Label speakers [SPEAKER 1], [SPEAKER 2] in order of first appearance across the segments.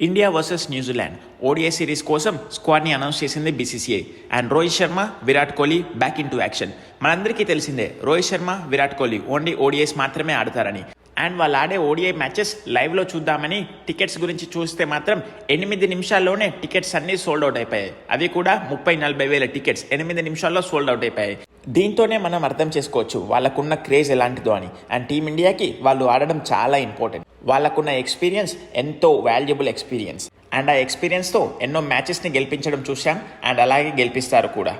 [SPEAKER 1] India versus New Zealand ODI series కోసం స్క్వాడ్ని announce చేసింది BCCI and Rohit Sharma Virat Kohli back in to action మనందరికీ తెలిసిందే Rohit Sharma Virat Kohli only ODIs మాత్రమే ఆడతారని. అండ్ వాళ్ళు ఆడే ఓడిఐ మ్యాచెస్ లైవ్లో చూద్దామని టికెట్స్ గురించి చూస్తే మాత్రం ఎనిమిది నిమిషాల్లోనే టికెట్స్ అన్నీ సోల్డ్ అవుట్ అయిపోయాయి. అవి కూడా ముప్పై నలభై వేల టికెట్స్ ఎనిమిది నిమిషాల్లో సోల్డ్ అవుట్ అయిపోయాయి. దీంతోనే మనం అర్థం చేసుకోవచ్చు వాళ్ళకున్న క్రేజ్ ఎలాంటిదో అని. అండ్ టీమిండియాకి వాళ్ళు ఆడడం చాలా ఇంపార్టెంట్ వాళ్ళకున్న ఎక్స్పీరియన్స్ ఎంతో వాల్యుబుల్ ఎక్స్పీరియన్స్ అండ్ ఆ ఎక్స్పీరియన్స్తో ఎన్నో మ్యాచెస్ని గెలిపించడం చూశాం అండ్ అలాగే గెలిపిస్తారు కూడా.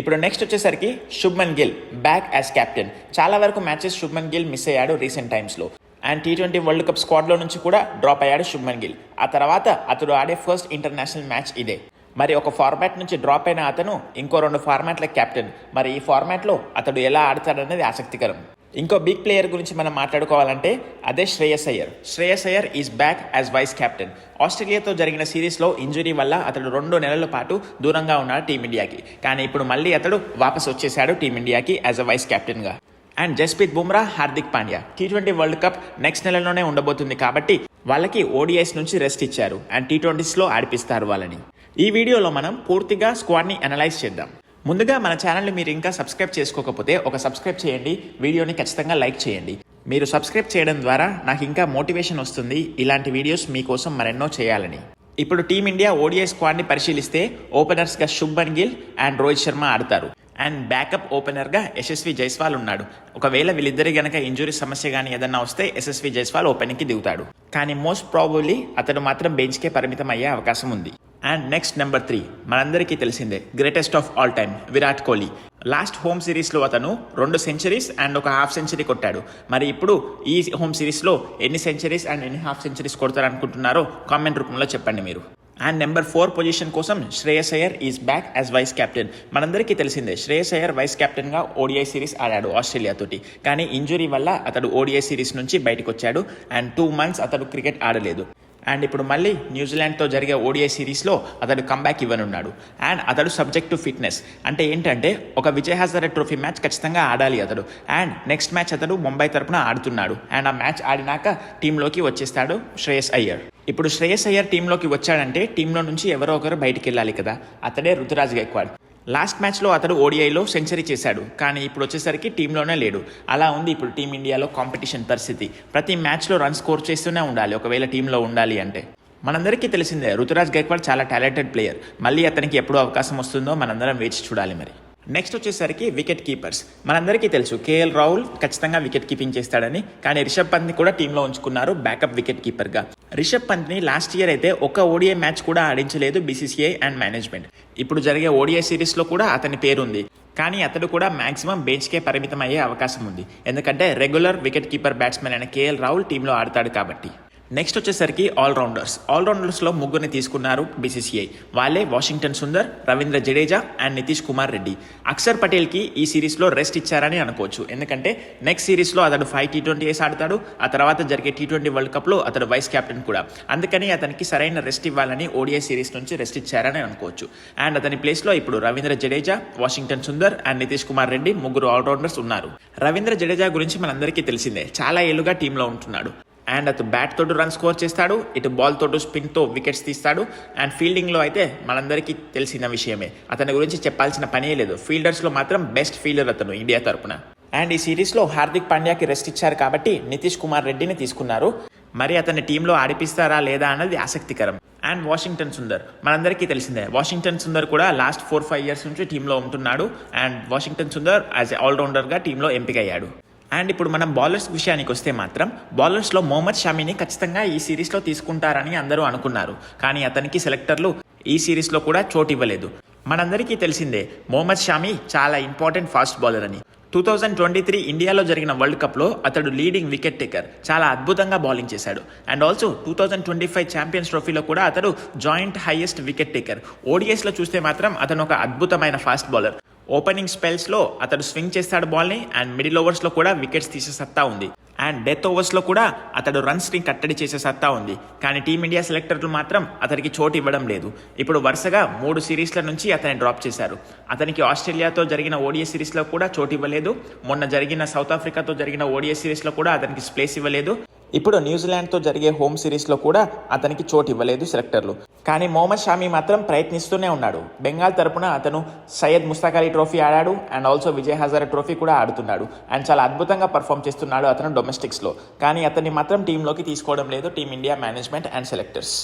[SPEAKER 1] ఇప్పుడు నెక్స్ట్ వచ్చేసరికి Shubman Gill back as captain చాలా వరకు మ్యాచెస్ శుభ్మన్ గిల్ మిస్ అయ్యాడు రీసెంట్ టైమ్స్లో and T twenty world cup స్క్వాడ్లో నుంచి కూడా డ్రాప్ అయ్యాడు శుభ్మన్ గిల్. ఆ తర్వాత అతడు ఆడే ఫస్ట్ ఇంటర్నేషనల్ మ్యాచ్ ఇదే. మరి ఒక ఫార్మాట్ నుంచి డ్రాప్ అయిన అతను ఇంకో రెండు ఫార్మాట్ల కెప్టెన్ మరి ఈ ఫార్మాట్లో అతడు ఎలా ఆడతాడనేది ఆసక్తికరం. ఇంకో బిగ్ ప్లేయర్ గురించి మనం మాట్లాడుకోవాలంటే అదే Shreyas Iyer. Shreyas Iyer is back as vice captain ఆస్ట్రేలియాతో జరిగిన సిరీస్లో ఇంజురీ వల్ల అతడు రెండు నెలల పాటు దూరంగా ఉన్నాడు టీమిండియాకి. కానీ ఇప్పుడు మళ్ళీ అతడు వాపస్ వచ్చేసాడు టీమిండియాకి యాజ్ అ వైస్ కెప్టెన్గా and Jasprit Bumrah Hardik Pandya. T twenty world cup next నెలలోనే ఉండబోతుంది కాబట్టి వాళ్ళకి ఓడిఐస్ నుంచి రెస్ట్ ఇచ్చారు. అండ్ టీ ట్వంటీస్లో ఆడిపిస్తారు వాళ్ళని. ఈ వీడియోలో మనం పూర్తిగా స్క్వాడ్ని అనలైజ్ చేద్దాం. ముందుగా మన ఛానల్ని మీరు ఇంకా సబ్స్క్రైబ్ చేసుకోకపోతే ఒక సబ్స్క్రైబ్ చేయండి వీడియోని ఖచ్చితంగా లైక్ చేయండి. మీరు సబ్స్క్రైబ్ చేయడం ద్వారా నాకు ఇంకా మోటివేషన్ వస్తుంది ఇలాంటి వీడియోస్ మీకోసం మరెన్నో చేయాలని. ఇప్పుడు టీమిండియా ఓడిఐ స్క్వాడ్ని పరిశీలిస్తే ఓపెనర్స్గా శుభ్మన్ గిల్ అండ్ రోహిత్ శర్మ ఆడతారు. అండ్ బ్యాకప్ ఓపెనర్గా యశస్వి జైస్వాల్ ఉన్నాడు. ఒకవేళ వీళ్ళిద్దరి గనక ఇంజురీ సమస్య కానీ ఏదన్నా వస్తే యశస్వి జైస్వాల్ ఓపెనింగ్కి దిగుతాడు. కానీ మోస్ట్ ప్రాబబ్లీ అతడు మాత్రం బెంచ్కే పరిమితం అయ్యే అవకాశం ఉంది. అండ్ నెక్స్ట్ నెంబర్ త్రీ మనందరికీ తెలిసిందే greatest of all time Virat Kohli. Last home సిరీస్లో అతను రెండు సెంచరీస్ అండ్ ఒక హాఫ్ సెంచరీ కొట్టాడు. మరి ఇప్పుడు ఈ హోమ్ సిరీస్లో ఎన్ని సెంచరీస్ అండ్ ఎన్ని హాఫ్ సెంచరీస్ కొడతారనుకుంటున్నారో కామెంట్ రూపంలో చెప్పండి మీరు. అండ్ నెంబర్ ఫోర్ పొజిషన్ కోసం Shreyas Iyer is back as vice captain మనందరికీ తెలిసిందే శ్రేయస్ అయ్యర్ వైస్ కెప్టెన్గా ఓడిఐ సిరీస్ ఆడాడు ఆస్ట్రేలియాతోటి కానీ ఇంజురీ వల్ల అతడు ఓడిఐ సిరీస్ నుంచి బయటకు వచ్చాడు అండ్ టూ మంత్స్ అతడు క్రికెట్ ఆడలేదు. అండ్ ఇప్పుడు మళ్ళీ న్యూజిలాండ్తో జరిగే ఓడిఐ సిరీస్లో అతడు కంబ్యాక్ ఇవ్వనున్నాడు. అండ్ అతడు సబ్జెక్ట్ టు ఫిట్నెస్ అంటే ఏంటంటే ఒక విజయ్ హజారే ట్రోఫీ మ్యాచ్ ఖచ్చితంగా ఆడాలి అతడు. అండ్ నెక్స్ట్ మ్యాచ్ అతడు ముంబై తరపున ఆడుతున్నాడు. అండ్ ఆ మ్యాచ్ ఆడినాక టీంలోకి వచ్చేస్తాడు శ్రేయస్ అయ్యర్. ఇప్పుడు శ్రేయస్ అయ్యర్ టీంలోకి వచ్చాడంటే టీంలో నుంచి ఎవరో ఒకరు బయటికి వెళ్ళాలి కదా. అతడే రుతురాజ్ గైక్వాడ్ లాస్ట్ మ్యాచ్లో అతడు ఓడిఐలో సెంచరీ చేశాడు కానీ ఇప్పుడు వచ్చేసరికి టీంలోనే లేడు. అలా ఉంది ఇప్పుడు టీమిండియాలో కాంపిటీషన్ పరిస్థితి. ప్రతి మ్యాచ్లో రన్ స్కోర్ చేస్తూనే ఉండాలి ఒకవేళ టీంలో ఉండాలి అంటే. మనందరికీ తెలిసిందే రుతురాజ్ గైక్వాడ్ చాలా టాలెంటెడ్ ప్లేయర్. మళ్ళీ అతనికి ఎప్పుడు అవకాశం వస్తుందో మనందరం వేచి చూడాలి మరి. నెక్స్ట్ వచ్చేసరికి వికెట్ కీపర్స్. మనందరికీ తెలుసు కేఎల్ రాహుల్ ఖచ్చితంగా వికెట్ కీపింగ్ చేస్తాడని కానీ రిషబ్ పంత్ని కూడా టీంలో ఉంచుకున్నారు బ్యాకప్ వికెట్ కీపర్గా. రిషబ్ పంత్ని లాస్ట్ ఇయర్ అయితే ఒక్క ఓడిఐ మ్యాచ్ కూడా ఆడించలేదు బీసీసీఐ అండ్ మేనేజ్మెంట్. ఇప్పుడు జరిగే ఓడిఐ సిరీస్లో కూడా అతని పేరుంది. కానీ అతడు కూడా మ్యాక్సిమం బెంచ్కే పరిమితం అయ్యే అవకాశం ఉంది. ఎందుకంటే రెగ్యులర్ వికెట్ కీపర్ బ్యాట్స్మెన్ అయిన కేఎల్ రాహుల్ టీంలో ఆడతాడు కాబట్టి. నెక్స్ట్ వచ్చేసరికి ఆల్రౌండర్స్ ఆల్రౌండర్స్లో ముగ్గురిని తీసుకున్నారు బీసీసీఐ వాళ్ళే వాషింగ్టన్ సుందర్ రవీంద్ర జడేజా అండ్ నితీష్ కుమార్ రెడ్డి అక్షర్ పటేల్కి ఈ సిరీస్లో రెస్ట్ ఇచ్చారని అనుకోవచ్చు. ఎందుకంటే నెక్స్ట్ సిరీస్లో అతడు ఫైవ్ టీ ట్వంటీ వేసి ఆడతాడు. ఆ తర్వాత జరిగే టీ ట్వంటీ వరల్డ్ కప్లో అతడు వైస్ కెప్టెన్ కూడా. అందుకని అతనికి సరైన రెస్ట్ ఇవ్వాలని ఓడిఐ సిరీస్ నుంచి రెస్ట్ ఇచ్చారని అనుకోవచ్చు. అండ్ అతని ప్లేస్లో ఇప్పుడు రవీంద్ర జడేజా వాషింగ్టన్ సుందర్ అండ్ నితీష్ కుమార్ రెడ్డి ముగ్గురు ఆల్రౌండర్స్ ఉన్నారు. రవీంద్ర జడేజా గురించి మనందరికీ తెలిసిందే. చాలా ఏళ్ళుగా టీంలో ఉంటున్నాడు. అండ్ అతను బ్యాట్ తోటి రన్ స్కోర్ చేస్తాడు. ఇటు బాల్ తోటి స్పిన్తో వికెట్స్ తీస్తాడు. అండ్ ఫీల్డింగ్లో అయితే మనందరికీ తెలిసిన విషయమే. అతని గురించి చెప్పాల్సిన పనే లేదు. ఫీల్డర్స్లో మాత్రం బెస్ట్ ఫీల్డర్ అతను ఇండియా తరపున. అండ్ ఈ సిరీస్లో హార్దిక్ పాండ్యాకి రెస్ట్ ఇచ్చారు కాబట్టి నితీష్ కుమార్ రెడ్డిని తీసుకున్నారు. మరి అతని టీంలో ఆడిపిస్తారా లేదా అన్నది ఆసక్తికరం. And Washington Sundar. మనందరికీ తెలిసిందే. వాషింగ్టన్ సుందర్ కూడా లాస్ట్ ఫోర్ ఫైవ్ ఇయర్స్ నుంచి టీంలో ఉంటున్నాడు. అండ్ వాషింగ్టన్ సుందర్ యాజ్ ఆల్రౌండర్గా టీంలో ఎంపికయ్యాడు. అండ్ ఇప్పుడు మనం బౌలర్స్ విషయానికి వస్తే మాత్రం బౌలర్స్లో మొహమ్మద్ షమీని ఖచ్చితంగా ఈ సిరీస్లో తీసుకుంటారని అందరూ అనుకున్నారు. కానీ అతనికి సెలెక్టర్లు ఈ సిరీస్లో కూడా చోటు ఇవ్వలేదు. మనందరికీ తెలిసిందే మొహమ్మద్ షామీ చాలా ఇంపార్టెంట్ ఫాస్ట్ బౌలర్ అని. టూ థౌజండ్ ట్వంటీ త్రీ ఇండియాలో జరిగిన వరల్డ్ కప్లో అతడు లీడింగ్ వికెట్ టేకర్ చాలా అద్భుతంగా బౌలింగ్ చేశాడు. And also two thousand twenty five champions ట్రోఫీలో కూడా అతడు జాయింట్ హైయెస్ట్ వికెట్ టేకర్ ఓడిఎస్లో చూస్తే మాత్రం అతను ఒక అద్భుతమైన ఫాస్ట్ బౌలర్ ఓపెనింగ్ స్పెల్స్లో అతడు స్వింగ్ చేస్తాడు బాల్ని అండ్ మిడిల్ ఓవర్స్లో కూడా వికెట్స్ తీసే సత్తా ఉంది. అండ్ డెత్ ఓవర్స్లో కూడా అతడు రన్స్ని కట్టడి చేసే సత్తా ఉంది. కానీ టీమిండియా సెలెక్టర్లు మాత్రం అతనికి చోటు ఇవ్వడం లేదు. ఇప్పుడు వరుసగా మూడు సిరీస్ల నుంచి అతన్ని డ్రాప్ చేశారు. అతనికి ఆస్ట్రేలియాతో జరిగిన ఓడిఏ సిరీస్లో కూడా చోటు ఇవ్వలేదు. మొన్న జరిగిన సౌత్ ఆఫ్రికాతో జరిగిన ఓడిఏ సిరీస్లో కూడా అతనికి స్ప్లేస్ ఇవ్వలేదు. ఇప్పుడు న్యూజిలాండ్తో జరిగే హోమ్ సిరీస్లో కూడా అతనికి చోటు ఇవ్వలేదు సెలెక్టర్లు. కానీ మొహమ్మద్ షామీ మాత్రం ప్రయత్నిస్తూనే ఉన్నాడు. బెంగాల్ తరపున అతను సయ్యద్ ముస్తాక్ అలీ ట్రోఫీ ఆడాడు and also Vijay Hazare trophy కూడా ఆడుతున్నాడు. అండ్ చాలా అద్భుతంగా పర్ఫామ్ చేస్తున్నాడు అతను డొమెస్టిక్స్లో. కానీ అతన్ని మాత్రం టీంలోకి తీసుకోవడం లేదు టీమిండియా మేనేజ్మెంట్ అండ్ సెలెక్టర్స్.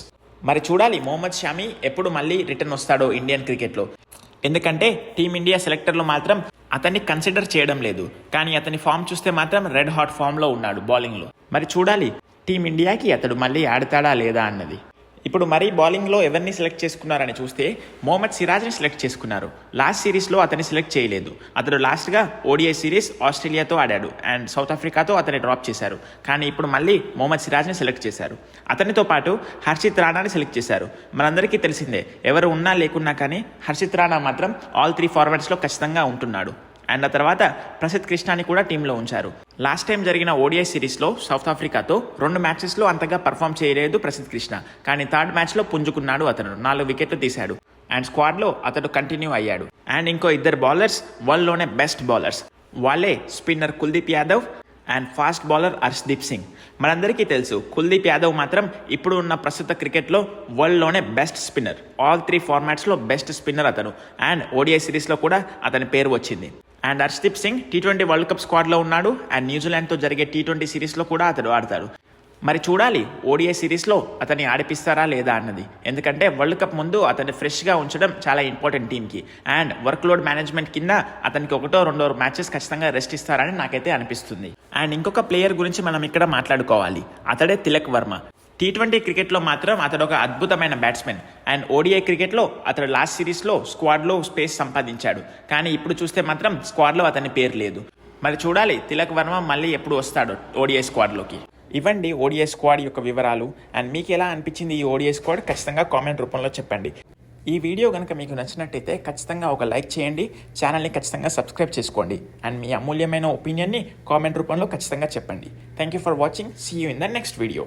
[SPEAKER 1] మరి చూడాలి మొహమ్మద్ షామీ ఎప్పుడు మళ్ళీ రిటర్న్ వస్తాడో ఇండియన్ క్రికెట్లో. ఎందుకంటే టీమిండియా సెలెక్టర్లు మాత్రం అతన్ని కన్సిడర్ చేయడం లేదు. కానీ అతని ఫామ్ చూస్తే మాత్రం రెడ్ హాట్ ఫామ్లో ఉన్నాడు బౌలింగ్లో. మరి చూడాలి. టీమిండియాకి అతడు మళ్ళీ ఆడతాడా లేదా అన్నది. ఇప్పుడు మరీ బౌలింగ్లో ఎవరిని సెలెక్ట్ చేసుకున్నారని చూస్తే మొహమ్మద్ సిరాజ్ని సెలెక్ట్ చేసుకున్నారు. లాస్ట్ సిరీస్లో అతన్ని సెలెక్ట్ చేయలేదు. అతడు లాస్ట్గా ఓడిఐ సిరీస్ ఆస్ట్రేలియాతో ఆడాడు అండ్ సౌత్ ఆఫ్రికాతో అతన్ని డ్రాప్ చేశారు. కానీ ఇప్పుడు మళ్ళీ మొహమ్మద్ సిరాజ్ని సెలెక్ట్ చేశారు. అతనితో పాటు హర్షిత్ రాణాని సెలెక్ట్ చేశారు. మనందరికీ తెలిసిందే ఎవరు ఉన్నా లేకున్నా కానీ హర్షిత్ రాణా మాత్రం ఆల్ త్రీ ఫార్వర్డ్స్లో ఖచ్చితంగా ఉంటున్నాడు. అండ్ ఆ తర్వాత ప్రసిద్ధ్ కృష్ణాని కూడా టీంలో ఉంచారు. లాస్ట్ టైం జరిగిన ఓడిఐ సిరీస్లో సౌత్ ఆఫ్రికాతో రెండు మ్యాచెస్లో అంతగా పర్ఫామ్ చేయలేదు ప్రసిద్ధ్ కృష్ణ. కానీ థర్డ్ మ్యాచ్లో పుంజుకున్నాడు అతను. నాలుగు వికెట్లు తీశాడు. అండ్ స్క్వాడ్లో అతడు కంటిన్యూ అయ్యాడు. అండ్ ఇంకో ఇద్దరు బౌలర్స్ వరల్డ్లోనే బెస్ట్ బౌలర్స్. వాళ్ళే spinner Kuldeep Yadav and fast bowler Harshdeep Singh. మనందరికీ తెలుసు కుల్దీప్ యాదవ్ మాత్రం ఇప్పుడు ఉన్న ప్రస్తుత క్రికెట్లో వరల్డ్లోనే బెస్ట్ స్పిన్నర్. ఆల్ త్రీ ఫార్మాట్స్లో బెస్ట్ స్పిన్నర్ అతను. అండ్ ఓడిఐ సిరీస్లో కూడా అతని పేరు వచ్చింది. And Harshdeep Singh T twenty world cup స్క్వాడ్లో ఉన్నాడు అండ్ న్యూజిలాండ్తో జరిగే టీ ట్వంటీ సిరీస్లో కూడా అతడు ఆడతాడు. మరి చూడాలి ఓడిఐ సిరీస్లో అతన్ని ఆడిపిస్తారా లేదా అన్నది. ఎందుకంటే వరల్డ్ కప్ ముందు అతన్ని ఫ్రెష్గా ఉంచడం చాలా ఇంపార్టెంట్ టీంకి అండ్ వర్క్ లోడ్ మేనేజ్మెంట్ కింద అతనికి ఒకటో రెండో మ్యాచెస్ ఖచ్చితంగా రెస్ట్ ఇస్తారని నాకైతే అనిపిస్తుంది. అండ్ ఇంకొక ప్లేయర్ గురించి మనం ఇక్కడ మాట్లాడుకోవాలి. అతడే తిలక్ వర్మ. టీ ట్వంటీ క్రికెట్లో మాత్రం అతడు ఒక అద్భుతమైన బ్యాట్స్మెన్ అండ్ ఓడిఐ క్రికెట్లో అతడు లాస్ట్ సిరీస్లో స్క్వాడ్లో స్పేస్ సంపాదించాడు. కానీ ఇప్పుడు చూస్తే మాత్రం స్క్వాడ్లో అతని పేరు లేదు. మరి చూడాలి తిలక్ వర్మ మళ్ళీ ఎప్పుడు వస్తాడు ఓడిఐ స్క్వాడ్లోకి ఇవ్వండి ఓడిఐ స్క్వాడ్ యొక్క వివరాలు. అండ్ మీకు ఎలా అనిపించింది ఈ ఓడిఐ స్క్వాడ్ ఖచ్చితంగా కామెంట్ రూపంలో చెప్పండి. ఈ వీడియో కనుక మీకు నచ్చినట్టయితే ఖచ్చితంగా ఒక లైక్ చేయండి. ఛానల్ని ఖచ్చితంగా సబ్స్క్రైబ్ చేసుకోండి. అండ్ మీ అమూల్యమైన ఒపీనియన్ని కామెంట్ రూపంలో ఖచ్చితంగా చెప్పండి. Thank you for watching see you in the next video